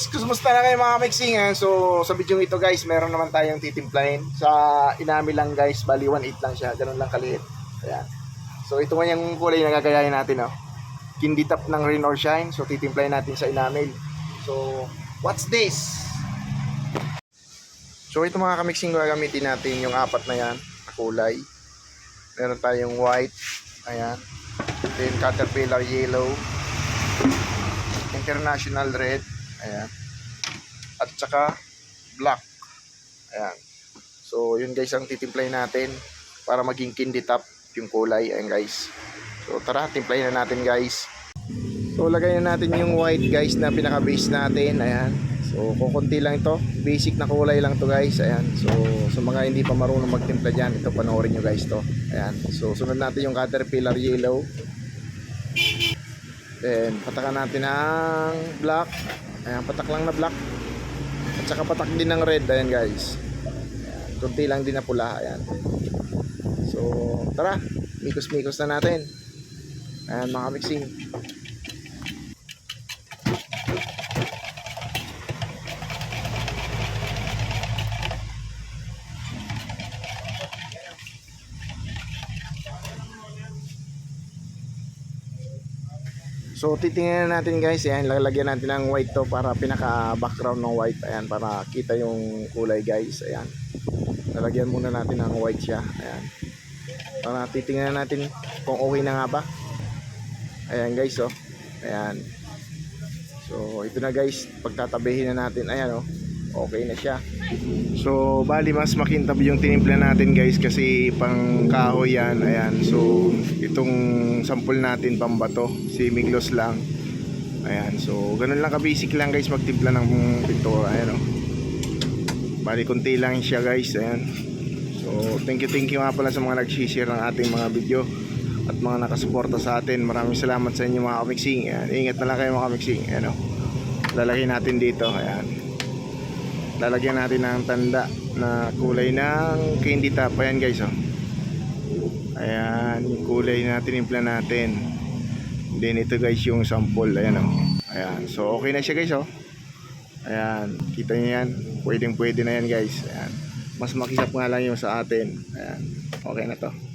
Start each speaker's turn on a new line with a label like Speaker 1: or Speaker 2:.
Speaker 1: guys, kumusta na kayo mga mixing ha? So sa video ito guys, meron naman tayong titimplahin. Sa inami lang guys, bali 1.8 lang siya, ganun lang kaliit. Ayan. So ito nga yung kulay na gagayahin natin oh. Candy ng rain or shine. So titimplahin natin sa enamel. So what's this? So ito mga kamixing gagamitin natin yung apat na yan na kulay. Meron tayong white. Ayan. Then caterpillar yellow. International red. Ayan. At saka black. Ayan. So, yun guys ang titimplahin natin para maging candy top yung kulay. Ayan guys. So, tara, timplahin na natin guys. So, lagay na natin yung white guys na pinaka-base natin. Ayan. So, kukunti lang ito. Basic na kulay lang to guys. Ayan. So, sa mga hindi pa marunong magtimpla dyan, ito panoorin nyo guys to. Ayan. So, sunod natin yung caterpillar yellow. Then, patakan natin ang black. Ayan, patak lang na black. At saka patak din ng red. Ayan guys. Ayan, lang din na pula. Ayan. So, tara. Mikos-mikos na natin. Ayan mga mixing. So titingnan natin guys, ayan, lalagyan natin ng white to para pinaka background ng white, ayan, para kita yung kulay guys, ayan. Lalagyan muna natin ng white siya, ayan. Para titingnan natin kung okay na nga ba. Ayan guys, oh. Ayan. So ito na guys, pagtatabihin na natin, ayan oh. Okay na siya. So, bali mas makintab yung tinimpla natin guys kasi pang kahoy yan. Ayan. So, itong sample natin pambato. Si Miglos lang. Ayan. So, ganun lang ka-basic lang guys magtimpla ng pintura. Ayan o. Bali, konti lang siya guys. Ayan. So, thank you, thank you nga pala sa mga nag-share ng ating mga video at mga nakasuporta sa atin. Maraming salamat sa inyo mga kamixing. Ayan. Ingat na lang kayo mga kamixing. Ayan o. Lalagay natin dito. Ayan lalagyan natin ng tanda na kulay ng candy top. Ayan guys oh. Ayan yung kulay na tinimpla natin. Then ito guys yung sample. Ayan oh. Ayan. So okay na siya guys oh. Ayan. Kita niyo yan? Pwedeng pwede na yan guys. Ayan. Mas makisap nga lang yung sa atin. Ayan. Okay na to